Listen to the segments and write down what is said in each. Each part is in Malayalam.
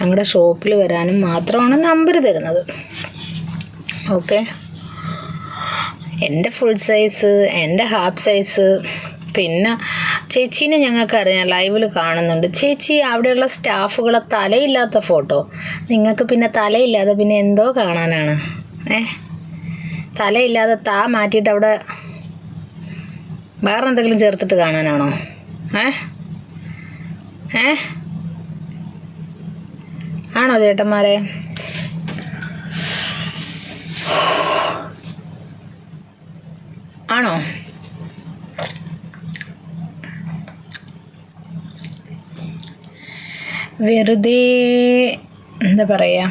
ഞങ്ങളുടെ ഷോപ്പിൽ വരാനും മാത്രമാണ് നമ്പർ തരുന്നത്. ഓക്കെ എന്റെ ഫുൾ സൈസ് എന്റെ ഹാഫ് സൈസ് പിന്നെ ചേച്ചീനെ ഞങ്ങൾക്കറിയാം ലൈവിൽ കാണുന്നുണ്ട്. ചേച്ചി അവിടെയുള്ള സ്റ്റാഫുകളെ തലയില്ലാത്ത ഫോട്ടോ നിങ്ങൾക്ക് പിന്നെ തലയില്ലാതെ പിന്നെ എന്തോ കാണാനാണ്. ഏ? തലയില്ലാതെ താ മാറ്റിയിട്ട് അവിടെ വേറെ എന്തെങ്കിലും ചേർത്തിട്ട് കാണാനാണോ? ഏ? ഏ? ആണോ ചേട്ടന്മാരെ? ആണോ? വെറുതെ എന്താ പറയാ?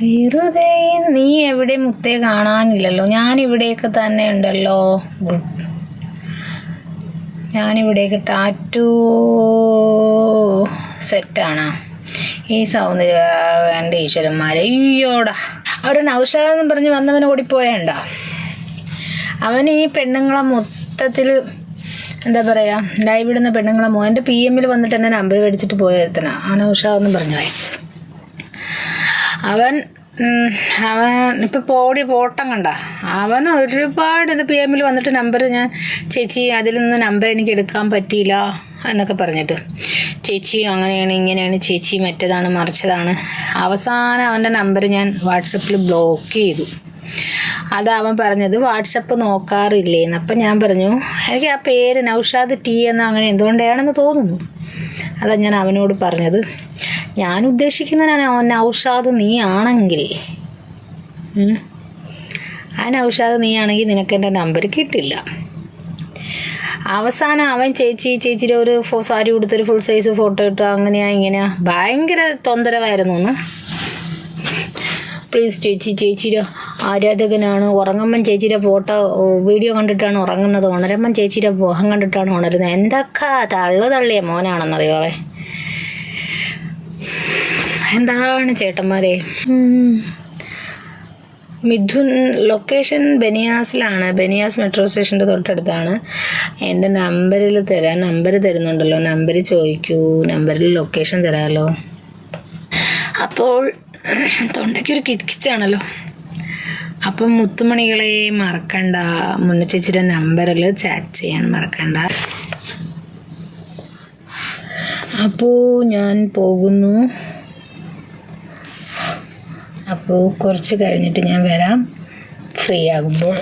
വെറുതെ നീ എവിടെ മുത്തേ കാണാനില്ലല്ലോ? ഞാൻ ഇവിടെയൊക്കെ തന്നെ ഉണ്ടല്ലോ. ഞാനിവിടെയൊക്കെ ടാറ്റൂ സെറ്റാണ് ഈ സൗന്ദര്യ ഈശ്വരന്മാരെ. അയ്യോടാ. ഒരു നൗഷാദെന്ന് പറഞ്ഞ് വന്നവൻ ഓടിപ്പോയണ്ട അവൻ ഈ പെണ്ണുങ്ങളെ മൊത്തത്തിൽ എന്താ പറയുക ലൈവ് ഇടുന്ന പെണ്ണുങ്ങളെ മോ എന്റെ പി എമ്മിൽ വന്നിട്ട് എന്നെ നമ്പർ മേടിച്ചിട്ട് പോയതിനാ. ആ നൗഷാദെന്ന് പറഞ്ഞു പോയി അവൻ അവൻ ഇപ്പം പോടി പോട്ടം കണ്ട. അവൻ ഒരുപാട് ഇത് പി എമ്മിൽ വന്നിട്ട് നമ്പർ ഞാൻ ചേച്ചി അതിൽ നിന്ന് നമ്പർ എനിക്ക് എടുക്കാൻ പറ്റിയില്ല എന്നൊക്കെ പറഞ്ഞിട്ട്. ചേച്ചി അങ്ങനെയാണ് ഇങ്ങനെയാണ് ചേച്ചി മറ്റേതാണ് മറിച്ചതാണ്. അവസാനം അവന്റെ നമ്പർ ഞാൻ വാട്സപ്പിൽ ബ്ലോക്ക് ചെയ്തു. അത് അവൻ പറഞ്ഞത് വാട്സപ്പ് നോക്കാറില്ലേന്ന് അപ്പം ഞാൻ പറഞ്ഞു എനിക്ക് ആ പേര് നൗഷാദ് ടി എന്ന് അങ്ങനെ എന്തുകൊണ്ടാണെന്ന് തോന്നുന്നു. അതാ ഞാൻ അവനോട് പറഞ്ഞത്. ഞാൻ ഉദ്ദേശിക്കുന്ന നൗഷാദ് നീ ആണെങ്കിൽ ആ നൗഷാദ് നീ ആണെങ്കിൽ നിനക്ക് എന്റെ നമ്പർ കിട്ടില്ല. അവസാനം അവൻ ചേച്ചി ചേച്ചിയുടെ ഒരു ഫോ സാരി കൊടുത്തൊരു ഫുൾ സൈസ് ഫോട്ടോ ഇട്ടു. അങ്ങനെയാ ഇങ്ങനെയാ. ഭയങ്കര തൊന്തരവായിരുന്നു എന്ന് പ്ലീസ് ചേച്ചി ചേച്ചിയുടെ ആരാധകനാണ്. ഉറങ്ങമ്മൻ ചേച്ചിയുടെ ഫോട്ടോ വീഡിയോ കണ്ടിട്ടാണ് ഉറങ്ങുന്നത്. ഉണരമ്മൻ ചേച്ചിയുടെ മുഖം കണ്ടിട്ടാണ് ഉണരുന്നത്. എന്തൊക്കെ തള്ളു തള്ളിയ മോനാണെന്നറിയാവേ എന്താണ് ചേട്ടന്മാരെ. മിഥുൻ ലൊക്കേഷൻ ബനിയാസിലാണ്. ബനിയാസ് മെട്രോ സ്റ്റേഷന്റെ തൊട്ടടുത്താണ്. എന്റെ നമ്പറിൽ തരാം. നമ്പർ തരുന്നുണ്ടല്ലോ. നമ്പർ ചോദിക്കൂ. നമ്പറിൽ ലൊക്കേഷൻ തരാമല്ലോ അപ്പോൾ തൊണ്ടയ്ക്കൊരു കിച്ചിച്ചാണല്ലോ അപ്പം മുത്തുമണികളെ മറക്കണ്ട. മുന്നച്ചേച്ചിയുടെ നമ്പറിൽ ചാറ്റ് ചെയ്യാൻ മറക്കണ്ട. അപ്പോൾ ഞാൻ പോകുന്നു. അപ്പോൾ കുറച്ച് കഴിഞ്ഞിട്ട് ഞാൻ വരാം. ഫ്രീ ആകുമ്പോൾ.